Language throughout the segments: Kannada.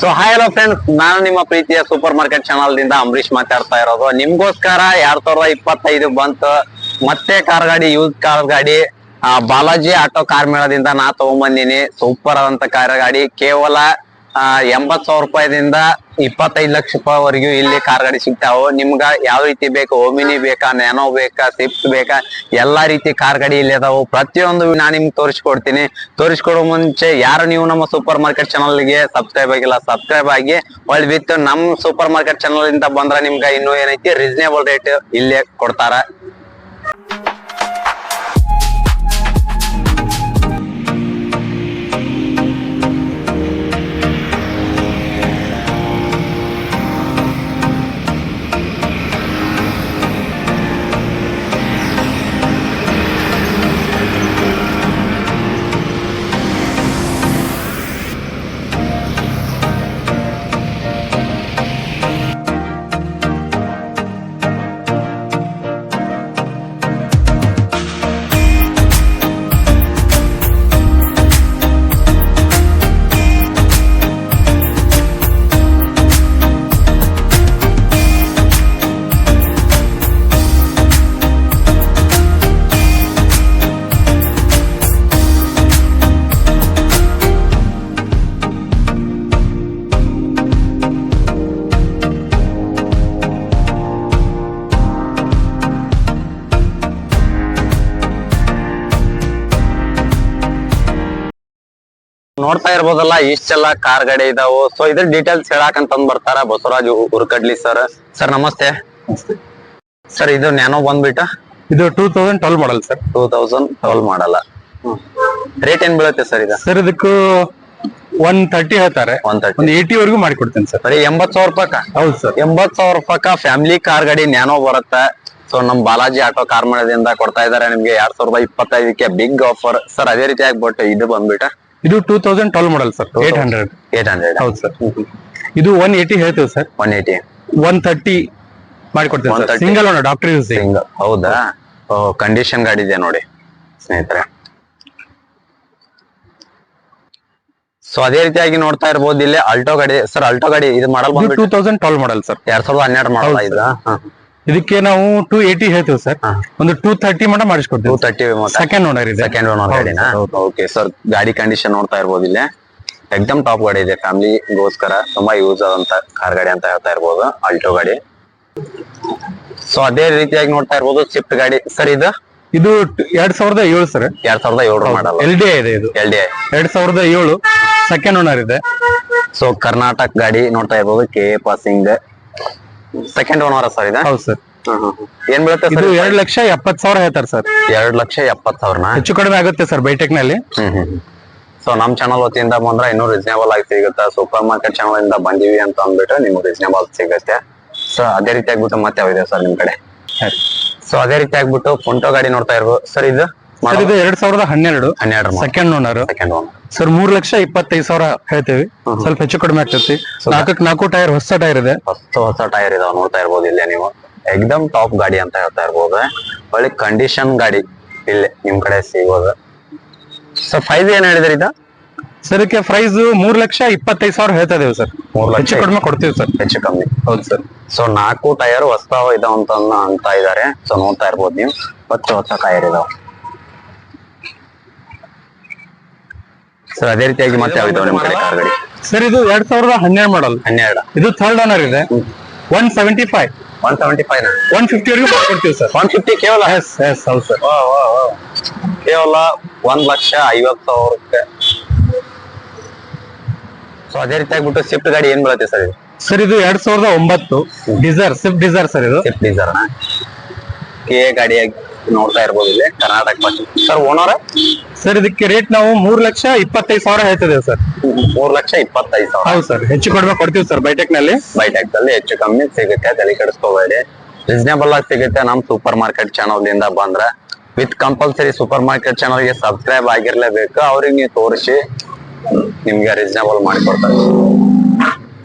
ಸೊ ಹಾಯ್ ಹಲೋ ಫ್ರೆಂಡ್ಸ್ ನಾನು ನಿಮ್ಮ ಪ್ರೀತಿಯ ಸೂಪರ್ ಮಾರ್ಕೆಟ್ ಚಾನಲ್ ದಿಂದ ಅಂಬರೀಶ್ ಮಾತಾಡ್ತಾ ಇರೋದು. ನಿಮ್ಗೋಸ್ಕರ ಎರಡ್ ಸಾವಿರದ ಇಪ್ಪತ್ತೈದು ಬಂತು. ಮತ್ತೆ ಕಾರ್ ಗಾಡಿ ಯೂಸ್ ಕಾರ್ ಗಾಡಿ ಬಾಲಾಜಿ ಆಟೋ ಕಾರ್ ಮೇಳದಿಂದ ನಾ ತಗೊಂಬಂದಿನಿ. ಸೂಪರ್ ಆದಂತ ಕಾರ್ ಗಾಡಿ. ಕೇವಲ ಆ, ಎಂಬತ್ ಸಾವಿರ ರೂಪಾಯಿದಿಂದ ಇಪ್ಪತ್ತೈದು ಲಕ್ಷ ರೂಪಾಯಿವರೆಗೂ ಇಲ್ಲಿ ಕಾರ್ ಗಾಡಿ ಸಿಗ್ತಾವು. ನಿಮ್ಗ ಯಾವ ರೀತಿ ಬೇಕು? ಓಮಿನಿ ಬೇಕಾ? ನ್ಯಾನೋ ಬೇಕಾ? ಸ್ವಿಫ್ಟ್ ಬೇಕಾ? ಎಲ್ಲಾ ರೀತಿ ಕಾರ್ ಗಾಡಿ ಇಲ್ಲಿ ಅದಾವು. ಪ್ರತಿಯೊಂದು ನಾ ನಿಮ್ಗೆ ತೋರಿಸ್ಕೊಡ್ತೀನಿ. ತೋರಿಸ್ಕೊಡೋ ಮುಂಚೆ ಯಾರು ನೀವು ನಮ್ಮ ಸೂಪರ್ ಮಾರ್ಕೆಟ್ ಚಾನಲ್ಗೆ ಸಬ್ಸ್ಕ್ರೈಬ್ ಆಗಿಲ್ಲ ಸಬ್ಸ್ಕ್ರೈಬ್ ಆಗಿ ಒಳ್ಳೆ ವಿತ್ ನಮ್ ಸೂಪರ್ ಮಾರ್ಕೆಟ್ ಚಾನಲ್ ಇಂದ ಬಂದ್ರ ನಿಮ್ಗ ಇನ್ನೂ ಏನೈತಿ? ರೀಸನೇಬಲ್ ರೇಟ್ ಇಲ್ಲೇ ಕೊಡ್ತಾರ. ನೋಡ್ತಾ ಇರ್ಬೋದಲ್ಲ ಇಷ್ಟೆಲ್ಲ ಕಾರ್ ಗಾಡಿ ಇದಾವು. ಸೊ ಇದ್ರ ಡೀಟೇಲ್ಸ್ ಹೇಳಾಕ್ ಅಂತಂದ್ ಬರ್ತಾರ ಬಸವರಾಜ್ ಉರ್ಕಡ್ಲಿ ಸರ್ ಸರ್ ನಮಸ್ತೆ. ಸರ್ ಇದು ನ್ಯಾನೋ ಬಂದ್ಬಿಟ್ಟ? ಇದು two thousand twelve model sir two thousand twelve model rate ಏನ್ ಬೀಳುತ್ತೆ ಸರ್ ಇದು? ಸರ್ ಇದಕ್ಕೂ ಒನ್ ತರ್ಟಿ ಹೇಳ್ತಾರೆ. ಒನ್ ತರ್ಟಿ ಒಂದು ಏಯ್ಟಿ ವರೆಗೂ ಮಾಡಿಕೊಡ್ತೇನೆ ಸರ್ ಬರೀ ಎಂಬತ್ ಸಾವಿರ ರೂಪಾಯಿ ಹೌದು ಸರ್ ಎಂಬತ್ ಸಾವಿರ ರೂಪಾಯಿ ಫ್ಯಾಮಿಲಿ ಕಾರ್ ಗಾಡಿ ನ್ಯಾನೋ ಬರುತ್ತೆ. ಸೊ ನಮ್ ಬಾಲಾಜಿ ಆಟೋ ಕಾರ್ ಮೇಳದಿಂದ ಕೊಡ್ತಾ ಇದಾರೆ ನಿಮ್ಗೆ. ಎರಡ್ ಸಾವಿರದ ಇಪ್ಪತ್ತೈದಕ್ಕೆ ಬಿಗ್ ಆಫರ್ ಸರ್ ಅದೇ ರೀತಿ ಆಗ್ಬಿಟ್ಟು ಇದು ಬಂದ್ಬಿಟ್ಟು. ಇದು two thousand twelve model sir eight hundred eight hundred ಹೌದು ಸರ್ ಇದು ಒನ್ ಏಯ್ಟಿ ಹೇಳ್ತೀವಿ sir one eighty one thirty ಮಾಡಿಕೊಡ್ತೀವಿ sir single owner doctor use single ಹೌದಾ? ಕಂಡೀಷನ್ ಗಾಡಿ ಇದೆ ನೋಡಿ ಸ್ನೇಹಿತರೆ. ಸೊ ಅದೇ ರೀತಿಯಾಗಿ ನೋಡ್ತಾ ಇರ್ಬೋದು ಇಲ್ಲಿ ಅಲ್ಟೋ ಗಾಡಿ ಸರ್ ಅಲ್ಟೋ ಗಾಡಿ ಇದು model two thousand twelve model sir ಎರಡ್ ಸಾವಿರದ ಹನ್ನೆರಡು ಮಾಡಲ್ ಇದು? ಇದಕ್ಕೆ ನಾವು ಟೂ ಏಟಿ ಹೇಳ್ತೀವಿ ಸರ್ ಒಂದು ಟೂ ತರ್ಟಿ ಮಟ ಮಾಡಿಸ್ಕೊಡ್ತೀವಿ. ತರ್ಟಿ ಸೆಕೆಂಡ್ ಓನರ್ ಇದೆ. ಸೆಕೆಂಡ್ ಓನರ್ ಗಾಡಿನ? ಓಕೆ ಸರ್ ಗಾಡಿ ಕಂಡೀಷನ್ ನೋಡ್ತಾ ಇರ್ಬೋದು ಇಲ್ಲಿ. ಎಕ್ದಮ್ ಟಾಪ್ ಗಾಡಿ ಇದೆ. ಫ್ಯಾಮಿಲಿಗೋಸ್ಕರ ತುಂಬಾ ಯೂಸ್ ಆದಂತ ಕಾರ್ ಗಾಡಿ ಅಂತ ಹೇಳ್ತಾ ಇರ್ಬೋದು. ಆಲ್ಟೋ ಗಾಡಿ. ಸೊ ಅದೇ ರೀತಿಯಾಗಿ ನೋಡ್ತಾ ಇರ್ಬೋದು ಸ್ವಿಫ್ಟ್ ಗಾಡಿ. ಸರ್ ಇದು? ಇದು ಎರಡ್ ಸಾವಿರದ ಏಳು ಸರ್ ಎರಡ್ ಸಾವಿರದ ಏಳು ಮಾಡಲ್ಲ ಎಲ್ ಡಿ ಇದೆ ಇದು. ಎಲ್ ಡಿ ಎರಡ್ ಸಾವಿರದ ಏಳು ಸೆಕೆಂಡ್ ಓನರ್ ಇದೆ. ಸೊ ಕರ್ನಾಟಕ ಗಾಡಿ ನೋಡ್ತಾ ಇರ್ಬೋದು. K A passing second owner sir ಇದೆ? ಹೌದು ಸರ್ ಏನ್ ಬೀಳುತ್ತೆ ಇದು ಸರ್ ಎರಡ್ ಲಕ್ಷ ಎಪ್ಪತ್ ಸಾವಿರ ಹೇಳ್ತಾರೆ ಸರ್ ಎರಡ್ ಲಕ್ಷ ಎಪ್ಪತ್ ಸಾವಿರನ? ಹೆಚ್ಚು ಕಡಿಮೆ ಆಗುತ್ತೆ ಸರ್ ಬೈಟೆಕ್ನಲ್ಲಿ. ಸೊ ನಮ್ ಚಾನಲ್ ವತಿಯಿಂದ ಬಂದ್ರೆ ಇನ್ನೂ ರೀಸನೇಬಲ್ ಆಗಿ ಸಿಗುತ್ತೆ. ಸೂಪರ್ ಮಾರ್ಕೆಟ್ ಚಾನಲ್ ಇಂದ ಬಂದಿವಿ ಅಂತ ಅಂದ್ಬಿಟ್ರೆ ನಿಮ್ಗೆ ರೀಸನೇಬಲ್ ಸಿಗುತ್ತೆ. ಸೊ ಅದೇ ರೀತಿ ಆಗ್ಬಿಟ್ಟು ಮತ್ತೆ ಯಾವಿದೆ ಸರ್ ನಿಮ್ ಕಡೆ? ಸೊ ಅದೇ ರೀತಿ ಆಗ್ಬಿಟ್ಟು ಫೋಟೋ ಗಾಡಿ ನೋಡ್ತಾ ಇರ್ಬೋದು. ಸರ್ ಇದು? ಇದು ಎರಡ್ ಸಾವಿರದ ಹನ್ನೆರಡು. ಹನ್ನೆರಡು second owner second one sir ಮೂರ್ ಲಕ್ಷ ಇಪ್ಪತ್ತೈದು ಸಾವಿರ ಹೇಳ್ತೇವೆ. ಸ್ವಲ್ಪ ಹೆಚ್ಚು ಕಡಿಮೆ ಆಗ್ತೈತಿ. ನಾಲ್ಕಕ್ ನಾಲ್ಕು ಟೈರ್ ಹೊಸ ಟೈರ್ ಇದೆ. ಹೊಸ ಹೊಸ ಟೈರ್ ಇದಾವ ನೋಡ್ತಾ ಇರ್ಬೋದು ಇಲ್ಲೇ ನೀವು. ಎಕ್ದಮ್ ಟಾಪ್ ಗಾಡಿ ಅಂತ ಹೇಳ್ತಾ ಇರ್ಬೋದು. ಒಳ್ಳೆ ಕಂಡೀಷನ್ ಗಾಡಿ ಇಲ್ಲೇ ನಿಮ್ ಕಡೆ ಸಿಗೋದು. ಸರ್ ಫೈಸ್ ಏನ್ ಹೇಳಿದ್ರಿ ಇದ? ಸರ್ ಇದಕ್ಕೆ ಪ್ರೈಸ್ ಮೂರ್ ಲಕ್ಷ ಇಪ್ಪತ್ತೈದು ಸಾವಿರ ಹೇಳ್ತಾ ಇದೀವಿ ಸರ್. ಮೂರ್ ಲಕ್ಷ ಹೆಚ್ಚು ಕಡಿಮೆ ಕೊಡ್ತೀವಿ ಸರ್. ಹೆಚ್ಚು ಕಮ್ಮಿ. ಹೌದು ಸರ್. ಸೊ ನಾಲ್ಕು ಟೈರ್ ಹೊಸ್ತಾವ ಇದಾವ ಅಂತ ಅಂತ ಇದಾರೆ. ಸೊ ನೋಡ್ತಾ ಇರ್ಬೋದು ನೀವು. ಹೊಸ ಹೊಸ ಟೈರ್ ಇದಾವ. ಸರ್ ಅದೇ ರೀತಿಯಾಗಿ ಮತ್ತೆ ಯಾವ ಇದಾವ ನಿಮ್ ಕಡೆ ಕಾರ್ ಗಾಡಿ ಸರ್ ಇದು ಎರಡ್ ಸಾವಿರದ ಹನ್ನೆರಡು ಮಾಡಲ್ ಹನ್ನೆರಡು. ಇದು ಥರ್ಡ್ ಓನರ್ ಇದೆ. One seventy five one seventy five one fifty ವರೆಗೂ ಮಾಡ್ಕೊಡ್ತೀವಿ ಸರ್ ಒನ್ ಫಿಫ್ಟಿ ಕೇವಲ? ಎಸ್ ಎಸ್ ಹೌದು ಸರ್ ಕೇವಲ ಒಂದ್ ಲಕ್ಷ ಐವತ್ ಸಾವಿರಕ್ಕೆ. ಸೊ ಅದೇ ರೀತಿಯಾಗಿ ಬಿಟ್ಟು ಸ್ವಿಫ್ಟ್ ಗಾಡಿ ಏನ್ ಬರುತ್ತೆ ಸರ್ ಇದು? ಸರ್ ಇದು ಎರಡ್ ಸಾವಿರದ ಒಂಬತ್ತು. ಡಿಸರ್ ಸ್ವಿಫ್ಟ್ ಡಿಸರ್ ಸರ್ ಇದು. ಸ್ವಿಫ್ಟ್ ಡಿಸರ್ ಕೆ ಗಾಡಿಯಾಗಿ ನೋಡ್ತಾ ಇರ್ಬೋದು ಇಲ್ಲಿ ಕರ್ನಾಟಕ ಸರ್ ಓನರ್ ಸರ್ ಇದಕ್ಕೆ ರೇಟ್ ನಾವು ಮೂರ್ ಲಕ್ಷ ಇಪ್ಪತ್ತೈದು ಸಾವಿರ ಹೇಳ್ತಿದ್ದೇವೆ ಸರ್ ಮೂರ್ ಲಕ್ಷ ಇಪ್ಪತ್ತೈದು ಸಾವಿರ. ಹೌದು ಸರ್ ಹೆಚ್ಚು ಕಡಿಮೆ ಕೊಡ್ತೀವಿ ಸರ್ ಬೈಟೆಕ್ನಲ್ಲಿ. ಬೈಟೆಕ್ನಲ್ಲಿ ಹೆಚ್ಚು ಕಮ್ಮಿ ಸಿಗುತ್ತೆ ತಲೆ ಕೆಡಿಸ್ಕೋಬೇಡಿ. ರೀಸನೇಬಲ್ ಆಗಿ ಸಿಗುತ್ತೆ ನಮ್ ಸೂಪರ್ ಮಾರ್ಕೆಟ್ ಚಾನಲ್ ಇಂದ ಬಂದ್ರೆ. ವಿತ್ ಕಂಪಲ್ಸರಿ ಸೂಪರ್ ಮಾರ್ಕೆಟ್ ಚಾನಲ್ಗೆ ಸಬ್ಸ್ಕ್ರೈಬ್ ಆಗಿರ್ಲೇಬೇಕು ಅವ್ರಿಗೆ ನೀವು ತೋರಿಸಿ ನಿಮ್ಗೆ ರೀಸನೇಬಲ್ ಮಾಡಿಕೊಡ್ತಾರೆ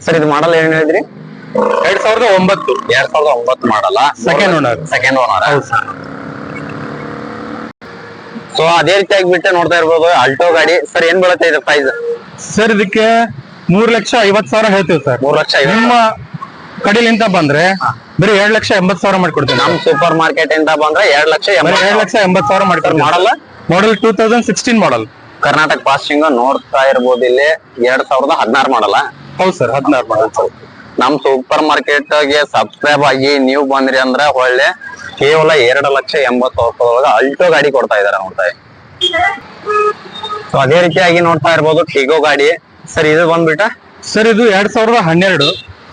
ಸರ್ ಇದು ಮಾಡಲ್ ಏನ್ ಹೇಳಿದ್ರಿ? ಎರಡ್ ಸಾವಿರದ ಒಂಬತ್ತು. ಎರಡ್ ಸಾವಿರದ ಒಂಬತ್ತು model second owner second owner ಹೌದು ಸರ್ ಸೊ ಅದೇ ರೀತಿಯಾಗಿ ಬಿಟ್ಟೆ ನೋಡ್ತಾ ಇರ್ಬೋದು ಆಲ್ಟೋ ಗಾಡಿ. ಸರ್ ಏನ್ ಬೀಳುತ್ತೆ ಇದು ಪ್ರೈಸ್ ಸರ್ ಇದಕ್ಕೆ ಮೂರ್ ಲಕ್ಷ ಐವತ್ ಸಾವಿರ ಹೇಳ್ತೀವಿ ಸರ್ ಮೂರ್ ಲಕ್ಷ ಐವತ್ತು ನಿಮ್ಮ ಕಡೆಲಿಂತ ಬಂದ್ರೆ ಬರೀ ಎರಡ್ ಲಕ್ಷ ಎಂಬತ್ ಸಾವಿರ ಮಾಡ್ಕೊಡ್ತೀವಿ ನಮ್ ಸೂಪರ್ ಮಾರ್ಕೆಟ್ ಇಂದ ಬಂದ್ರೆ ಎರಡ್ ಲಕ್ಷ ಬರೀ ಎರಡ್ ಲಕ್ಷ ಎಂಬತ್ ಸಾವಿರ ಮಾಡ್ಕೊಡ್ತೀವಿ model model two thousand sixteen model Karnataka passing ನೋಡ್ತಾ ಇರ್ಬೋದು ಇಲ್ಲಿ ಎರಡ್ ಸಾವಿರದ ಹದಿನಾರು ಮಾಡಲ್ಲ ಹೌದು ಸರ್ ಹದಿನಾರು ಮಾಡಲ್ ನಮ್ ಸೂಪರ್ ಮಾರ್ಕೆಟ್ಗೆ ಸಬ್ಸ್ಕ್ರೈಬ್ ಆಗಿ ನೀವು ಬಂದ್ರಿ ಅಂದ್ರೆ ಒಳ್ಳೆ ಕೇವಲ ಎರಡು ಲಕ್ಷ ಎಂಬತ್ತು ಸಾವಿರದೊಳಗ ಅಲ್ಟೋ ಗಾಡಿ ಕೊಡ್ತಾ ಇದಾರೆ ನೋಡ್ತಾ ಸೊ ಅದೇ ರೀತಿಯಾಗಿ ನೋಡ್ತಾ ಇರ್ಬೋದು ಟಿಗೋ ಗಾಡಿ. ಸರ್ ಇದು ಬಂದ್ಬಿಟ್ಟ? ಸರ್ ಇದು ಎರಡ್ ಸಾವಿರದ ಹನ್ನೆರಡು.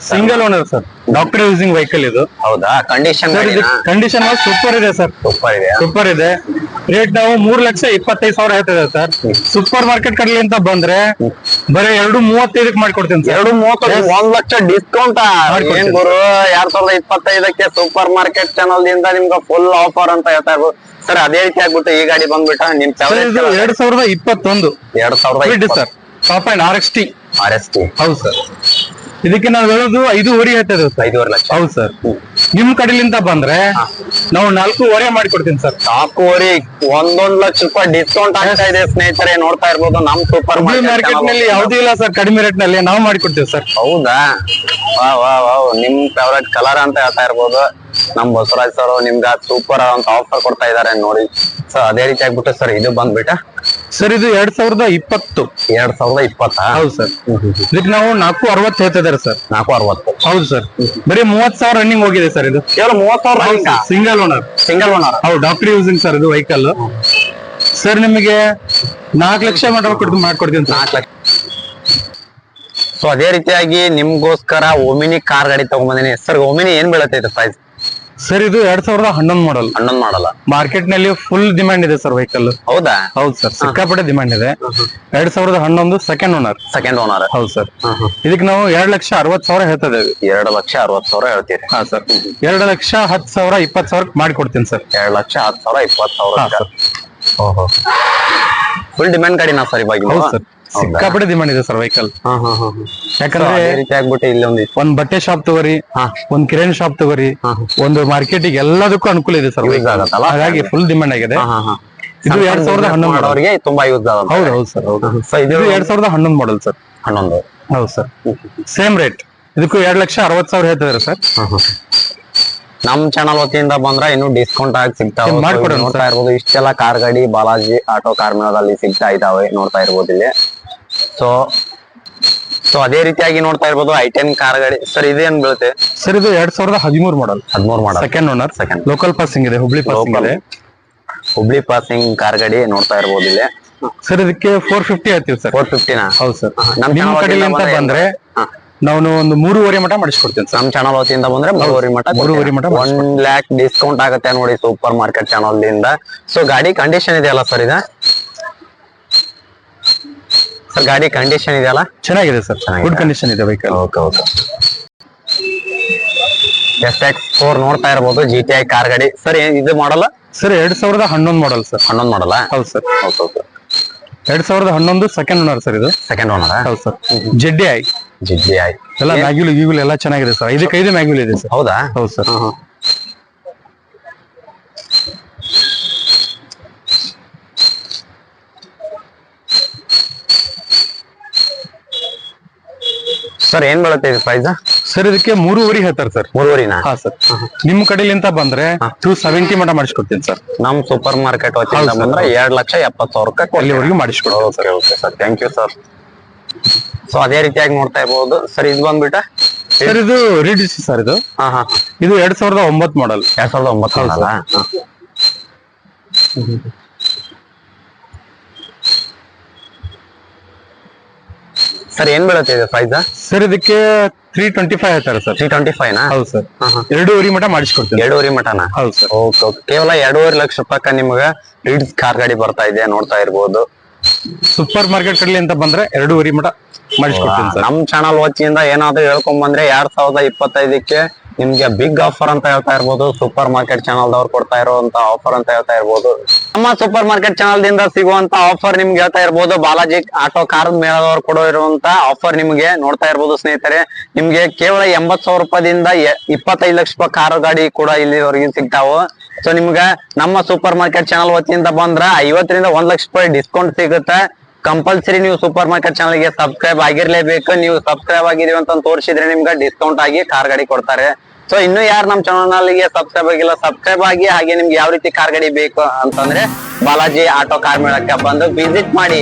Single owner sir. Doctor using vehicle ಇದು. ಹೌದಾ? ಕಂಡೀಷನ್ ಕಂಡೀಷನ್ ಸೂಪರ್ ಇದೆ ಸರ್ ಸೂಪರ್ ಇದೆ ಸೂಪರ್ ಇದೆ. ರೇಟ್ ನಾವು ಮೂರ್ ಲಕ್ಷ ಇಪ್ಪತ್ತೈದು ಸಾವಿರ ಹೇಳ್ತಿದೆ ಸರ್ ಸೂಪರ್ ಮಾರ್ಕೆಟ್ ಕಡೆ ಅಂತ ಬಂದ್ರೆ ಬರೀ ಎರಡು ಮೂವತ್ತೈದಕ್ಕೆ ಮಾಡ್ಕೊಡ್ತೀನಿ ಸರ್ ಎರಡು ಮೂವತ್ತೈದು. ಒಂದ್ ಲಕ್ಷ ಡಿಸ್ಕೌಂಟ್. ಏನ್ ಗುರು ಎರಡ್ ಸಾವಿರದ ಇಪ್ಪತ್ತೈದಕ್ಕೆ ಸೂಪರ್ ಮಾರ್ಕೆಟ್ ಚಾನಲ್ನಿಂದ ನಿಮ್ಗೆ ಫುಲ್ ಆಫರ್ ಅಂತ ಹೇಳ್ತಾ ಇರ್ಬೋದು ಸರ್ ಅದೇ ರೀತಿ ಆಗ್ಬಿಟ್ಟು ಈ ಗಾಡಿ ಬಂದ್ಬಿಟ್ಟ ನಿಮ್ ಎರಡ್ ಸಾವಿರದ ಇಪ್ಪತ್ತೊಂದು. ಎರಡ್ ಸಾವಿರದ sir top and R S T R S T ಹೌದು ಸರ್ ಇದಕ್ಕೆ ನಾವು ಹೇಳೋದು ಐದೂವರೆ ಹೇಳ್ತಿದ್ದೇವೆ ಸರ್. ಐದೂವರೆ ಲಕ್ಷ. ಹೌದು ಸರ್. ನಿಮ್ ಕಡೆಲಿಂದ ಬಂದ್ರೆ ನಾವು ನಾಲ್ಕೂವರೆ ಮಾಡಿಕೊಡ್ತೀನಿ ಸರ್. ನಾಲ್ಕೂವರೆ ಒಂದೊಂದ್ ಲಕ್ಷ ರೂಪಾಯಿ ಡಿಸ್ಕೌಂಟ್ ಆಗ್ತಾ ಇದೆ ಸ್ನೇಹಿತರೆ ನೋಡ್ತಾ ಇರ್ಬೋದು ನಮ್ ಸೂಪರ್ ಮಾರ್ಕೆಟ್ನಲ್ಲಿ ಯಾವ್ದು ಇಲ್ಲ ಸರ್ ಕಡಿಮೆ ರೇಟ್ನಲ್ಲಿ ನಾವು ಮಾಡಿಕೊಡ್ತೀವಿ ಸರ್. ಹೌದಾ? ವಾ ವಾ ವಾ ನಿಮ್ ಫೇವ್ರೇಟ್ ಕಲರ್ ಅಂತ ಹೇಳ್ತಾ ಇರ್ಬೋದು. ನಮ್ ಬಸವರಾಜ್ ಸರ್ ನಿಮ್ಗೆ ಸೂಪರ್ ಅಂತ ಆಫರ್ ಕೊಡ್ತಾ ಇದಾರೆ ನೋಡಿ. ಸರ್ ಅದೇ ರೀತಿ ಆಗ್ಬಿಟ್ಟು ಸರ್ ಇದು ಬಂದ್ಬಿಟ್ಟ ಸರ್ ಇದು ಎರಡ್ ಸಾವಿರದ ಇಪ್ಪತ್ತು. ಎರಡ್ ಸಾವಿರದ ಇಪ್ಪತ್ತ? ಹೌದು ಸರ್ ಇದಕ್ಕೆ ನಾವು ನಾಲ್ಕು ಅರವತ್ತು ಹೇಳ್ತಿದ್ದಾರೆ ಸರ್ ನಾಲ್ಕು ಅರವತ್ತು. ಹೌದು ಸರ್ ಬರೀ ಮೂವತ್ ಸಾವಿರ ರನ್ನಿಂಗ್ ಹೋಗಿದೆ ಸರ್ ಇದು. ಕೇವಲ ಮೂವತ್ ಸಾವಿರ ಸಿಂಗಲ್ ಓನರ್ ಸಿಂಗಲ್ ಓನರ್ ಹೌದು ಡಾಕ್ಟರ್ ಯೂಸಿಂಗ್ ಸರ್ ಇದು ವೆಹಿಕಲ್ ಸರ್ ನಿಮಗೆ ನಾಲ್ಕು ಲಕ್ಷ ಮಾಡ್ಕೊಡ್ತೀನಿ ಮಾಡ್ಕೊಡ್ತೀನಿ ನಾಲ್ಕು ಲಕ್ಷ. ಸೊ ಅದೇ ರೀತಿಯಾಗಿ ನಿಮ್ಗೋಸ್ಕರ ಒಮಿನಿ ಕಾರ್ ಗಾಡಿ ತಗೊಂಡ್ಬಂದಿನಿ ಸರ್ ಒಮಿನಿ ಏನ್ ಬೆಳತೈತೆ ಪ್ರೈಸ್ ಸರ್ ಇದು ಎರಡ್ ಸಾವಿರದ ಹನ್ನೊಂದು ಮಾಡಲ್ ಹನ್ನೊಂದು ಮಾಡಲ್ಲ ಮಾರ್ಕೆಟ್ನಲ್ಲಿ ಫುಲ್ ಡಿಮ್ಯಾಂಡ್ ಇದೆ ಸರ್ ವೆಹಿಕಲ್ ಹೌದಾ? ಹೌದು ಸರ್ ಸಿಕ್ಕಾಪಟ್ಟೆ ಡಿಮ್ಯಾಂಡ್ ಇದೆ. ಎರಡ್ ಸಾವಿರದ ಹನ್ನೊಂದು ಸೆಕೆಂಡ್ ಓನರ್ ಸೆಕೆಂಡ್ ಓನರ್ ಹೌದು ಸರ್ ಇದಕ್ಕೆ ನಾವು ಎರಡ್ ಲಕ್ಷ ಅರವತ್ ಸಾವಿರ ಹೇಳ್ತಾ ಇದ್ದೇವೆ. ಎರಡು ಲಕ್ಷ ಅರವತ್ ಸಾವಿರ ಹೇಳ್ತೀರಿ. ಹಾ ಸರ್ ಎರಡು ಲಕ್ಷ ಹತ್ತು ಸಾವಿರ ಇಪ್ಪತ್ ಸಾವಿರ ಮಾಡಿಕೊಡ್ತೀನಿ ಸರ್ ಎರಡ್ ಲಕ್ಷ ಹತ್ತು ಸಾವಿರ ಇಪ್ಪತ್ ಸಾವಿರ ಫುಲ್ ಡಿಮ್ಯಾಂಡ್ ಗಾಡಿನಾ ಸರ್ ಇವಾಗ ಹೌದು ಸರ್ ಸಿಕ್ಕಾಪಟ್ಟೆ ಡಿಮಾಂಡ್ ಇದೆ ಸರ್ ವೆಹಿಕಲ್ ಯಾಕಂದ್ರೆ ಆಗ್ಬಿಟ್ಟು ಇಲ್ಲಿ ಒಂದು ಬಟ್ಟೆ ಶಾಪ್ ತಗೋರಿ. ಒಂದ್ ಕಿರಾಣಿ ಶಾಪ್ ತಗೋರಿ ಒಂದು ಮಾರ್ಕೆಟಿಗೆ ಎಲ್ಲದಕ್ಕೂ ಅನುಕೂಲ ಇದೆ ಸರ್? ಹಾಗಾಗಿ ಫುಲ್ ಡಿಮಾಂಡ್ ಆಗಿದೆ. ಇದು ಎರಡ್ ಸಾವಿರದ ಹನ್ನೊಂದು. ಅವರಿಗೆ ತುಂಬಾ ಯೂಸ್ ಹೌದು ಹೌದು ಸರ್ ಇದು ಎರಡ್ ಸಾವಿರದ ಹನ್ನೊಂದು ಮಾಡಲ್ ಸರ್ ಹನ್ನೊಂದು. ಹೌದು ಸರ್ ಸೇಮ್ ರೇಟ್ ಇದಕ್ಕೂ ಎರಡ್ ಲಕ್ಷ ಅರವತ್ ಸಾವಿರ ಹೇಳ್ತಿದಾರೆ ಸರ್ ನಮ್ ಚಾನಲ್ ವತಿಯಿಂದ ಬಂದ್ರೆ ಇನ್ನು ಡಿಸ್ಕೌಂಟ್ ಆಗಿ ಇಲ್ಲಿ ನೋಡ್ತಾ ಇರ್ಬೋದು. ಇಷ್ಟೆಲ್ಲ ಕಾರ್ ಗಾಡಿ ಬಾಲಾಜಿ ಆಟೋ ಕಾರ್ ಮೇಳದಲ್ಲಿ ಸಿಗ್ತಾ ಇದಾವೆ ನೋಡ್ತಾ ಇರ್ಬೋದು ಇಲ್ಲಿ. ಸೊ ಸೊ ಅದೇ ರೀತಿಯಾಗಿ ನೋಡ್ತಾ ಇರ್ಬೋದು ಐ ಟೆನ್ ಕಾರ್ ಗಾಡಿ. ಸರ್ ಇದೇನ್ ಬೀಳುತ್ತೆ? ಸರ್ ಇದು ಎರಡ್ ಸಾವಿರದ ಹದಿಮೂರು ಮಾಡಲ್ ಹದಿಮೂರು model second owner second local passing ಇದೆ ಹುಬ್ಳಿ ಪಾಸಿಂಗ್. ಇದೆ. ಹುಬ್ಳಿ ಪಾಸಿಂಗ್ ಕಾರ್ ಗಾಡಿ ನೋಡ್ತಾ ಇರ್ಬೋದು ಇಲ್ಲಿ. ಸರ್ ಇದಕ್ಕೆ ಫೋರ್ ಫಿಫ್ಟಿ ಹೇಳ್ತೀವಿ ಸರ್ ಫೋರ್ ಫಿಫ್ಟಿನ ಹೌದು ಸರ್ ನಮ್ಮ ಕಡೆಯಿಂದ ವತಿಯಿಂದ ಬಂದ್ರೆ. ನಾನು ಒಂದು ಮೂರುವರೆ ಮಠ ಮಾಡಿಸ್ಕೊಡ್ತೀನಿ ನಮ್ಮ ನಮ್ ಚಾನಲ್ ವತಿಯಿಂದ ಬಂದ್ರೆ ಮೂರುವರೆ ಮಠ ಮೂರುವರೆ ಮಠ ಒನ್ ಲ್ಯಾಕ್ ಡಿಸ್ಕೌಂಟ್ ಆಗುತ್ತೆ ನೋಡಿ ಸೂಪರ್ ಮಾರ್ಕೆಟ್ ಚಾನಲ್ ಇಂದ ಸೊ ಗಾಡಿ ಕಂಡೀಷನ್ ಇದೆಯಲ್ಲ ಸರ್ ಇದ ಸರ್ ಗಾಡಿ ಕಂಡೀಷನ್ ಇದೆಯಲ್ಲ? ಚೆನ್ನಾಗಿದೆ ಸರ್. ಗುಡ್ ಕಂಡೀಷನ್ ಇದೆ vehicle okay okay. S X four ನೋಡ್ತಾ ಇರ್ಬೋದು ಜಿ ಟಿ ಐ ಕಾರ್ ಗಾಡಿ. ಸರ್ ಇದು ಮಾಡಲ್ಲ ಸರ್ ಎರಡ್ ಸಾವಿರದ ಹನ್ನೊಂದು ಮಾಡಲ್ ಸರ್. ಹನ್ನೊಂದು ಮಾಡಲ್ಲ ಹೌದು ಸರ್. Okay okay. ಎರಡ್ ಸಾವಿರದ ಹನ್ನೊಂದು ಸೆಕೆಂಡ್ ಓನರ್ ಸರ್ ಇದು. ಸೆಕೆಂಡ್ ಓನರ್ ಹೌದು ಸರ್. ಜೆಡ್ಡಿ ಐ ಜೆಡ್ಡಿ ಐ ಎಲ್ಲ ಮ್ಯಾಗ್ಯೂಲ್ ಗೀಗ್ಯೂಲ್ ಎಲ್ಲ ಚೆನ್ನಾಗಿದೆ ಸರ್. ಇದಕ್ಕೆ ಐದು ಮ್ಯಾಗ್ಯೂಲ್ ಇದೆ ಸರ್. ಹೌದಾ? ಹೌದು ಸರ್. ಸರ್ ಏನ್ ಬೀಳುತ್ತೆ ಇದು ಪ್ರೈಸ್ ಸರ್ ಇದಕ್ಕೆ ಮೂರುವರಿ ಹೇಳ್ತಾರೆ ಸರ್ ಮೂರುವರಿನಾ? ಹಾ ಸರ್ ನಿಮ್ ಕಡೆಲಿಂತ ಬಂದ್ರೆ ಟೂ ಸೆವೆಂಟಿ ಮಟ ಮಾಡಿಸ್ಕೊಡ್ತೀನಿ ಸರ್ ನಮ್ ಸೂಪರ್ ಮಾರ್ಕೆಟ್ ವತಿಯಿಂದ. ಬಂದ್ರೆ ಎರಡ್ ಲಕ್ಷ ಎಪ್ಪತ್ತು ಸಾವಿರ ರೂಪಾಯಿ okay okay sir thank you sir so ಅದೇ ರೀತಿಯಾಗಿ ನೋಡ್ತಾ ಇರ್ಬೋದು. ಸರ್ ಇದು ಬಂದ್ಬಿಟ್ಟ? ಸರ್ ಇದು ರಿಡಿಸಿ ಸರ್ ಇದು. ಹಾ ಹಾ ಇದು ಎರಡ್ ಸಾವಿರದ ಒಂಬತ್ತು ಮಾಡಲ್ ಎರಡ್ ಸಾವಿರದ ಒಂಬತ್ತು ಸರ್ ಏನ್ ಬೀಳುತ್ತೆ ಇದು ಪ್ರೈಸ್ ಸರ್ ಇದಕ್ಕೆ ತ್ರೀ ಟ್ವೆಂಟಿ ಫೈವ್ ಹೇಳ್ತಾರೆ ಸರ್. ತ್ರೀ ಟ್ವೆಂಟಿ ಫೈವ್ ನಾ? ಹೌದು ಸರ್. ಎರಡೂವರೆ ಮಠ ಮಾಡಿಸ್ಕೊಡ್ತೀನಿ ಎರಡೂವರೆ ಮಟನಾ ಹೌದು ಸರ್. Okay okay. ಕೇವಲ ಎರಡೂವರೆ ಲಕ್ಷ ರೂಪಾಯಿ ನಿಮ್ಗೆ ರೀಡ್ಸ್ ಕಾರ್ ಗಾಡಿ ಬರ್ತಾ ಇದೆ ನೋಡ್ತಾ ಇರ್ಬೋದು. ಸೂಪರ್ ಮಾರ್ಕೆಟ್ ಕಡಲಿ ಅಂತ ಬಂದ್ರೆ ಎರಡೂವರೆ ಮಠ ಮಾಡಿಸ್ಕೊಡ್ತೀನಿ ಸರ್. ನಮ್ ಚಾನಲ್ ವತಿಯಿಂದ ಏನಾದ್ರು ಹೇಳ್ಕೊಂಡ್ ಬಂದ್ರೆ ಎರಡ್ ಸಾವಿರದ ಇಪ್ಪತ್ತೈದಕ್ಕೆ ನಿಮ್ಗೆ ಬಿಗ್ ಆಫರ್ ಅಂತ ಹೇಳ್ತಾ ಇರ್ಬೋದು ಸೂಪರ್ ಮಾರ್ಕೆಟ್ ಚಾನಲ್ ದವ್ರು ಕೊಡ್ತಾ ಇರುವಂತ ಆಫರ್ ಅಂತ ಹೇಳ್ತಾ ಇರ್ಬೋದು. ನಮ್ಮ ಸೂಪರ್ ಮಾರ್ಕೆಟ್ ಚಾನಲ್ ದಿಂದ ಸಿಗುವಂತ ಆಫರ್ ನಿಮ್ಗೆ ಹೇಳ್ತಾ ಇರ್ಬೋದು, ಬಾಲಾಜಿ ಆಟೋ ಕಾರ್ ಮೇಳದವ್ರು ಕೊಡೋ ಇರುವಂತ ಆಫರ್ ನಿಮ್ಗೆ ನೋಡ್ತಾ ಇರ್ಬೋದು ಸ್ನೇಹಿತರೆ. ನಿಮ್ಗೆ ಕೇವಲ ಎಂಬತ್ ಸಾವಿರ ರೂಪಾಯಿಂದ ಇಪ್ಪತ್ತೈದು ಲಕ್ಷ ರೂಪಾಯಿ ಕಾರು ಗಾಡಿ ಕೂಡ ಇಲ್ಲಿವರೆಗೆ ಸಿಗ್ತಾವು. ಸೊ ನಿಮ್ಗೆ ನಮ್ಮ ಸೂಪರ್ ಮಾರ್ಕೆಟ್ ಚಾನಲ್ ವತಿಯಿಂದ ಬಂದ್ರ ಐವತ್ತರಿಂದ ಒಂದ್ ಲಕ್ಷ ರೂಪಾಯಿ ಡಿಸ್ಕೌಂಟ್ ಸಿಗುತ್ತೆ. ಕಂಪಲ್ಸರಿ ನೀವು ಸೂಪರ್ ಮಾರ್ಕೆಟ್ ಚಾನಲ್ಗೆ ಸಬ್ಸ್ಕ್ರೈಬ್ ಆಗಿರ್ಲೇಬೇಕು. ನೀವು ಸಬ್ಸ್ಕ್ರೈಬ್ ಆಗಿದೀವಿ ಅಂತ ತೋರಿಸಿದ್ರೆ ನಿಮ್ಗೆ ಡಿಸ್ಕೌಂಟ್ ಆಗಿ ಕಾರ್ ಗಾಡಿ ಕೊಡ್ತಾರೆ. ಸೊ ಇನ್ನು ಯಾರು ನಮ್ಮ ಚಾನಲ್ಗೆ ಸಬ್ಸ್ಕ್ರೈಬ್ ಆಗಿಲ್ಲ ಸಬ್ಸ್ಕ್ರೈಬ್ ಆಗಿ ಹಾಗೆ ನಿಮ್ಗೆ ಯಾವ ರೀತಿ ಕಾರ್ ಗಾಡಿ ಬೇಕು ಅಂತಂದ್ರೆ ಬಾಲಾಜಿ ಆಟೋ ಕಾರ್ ಮೇಳಕ್ಕೆ ಬಂದು ವಿಸಿಟ್ ಮಾಡಿ.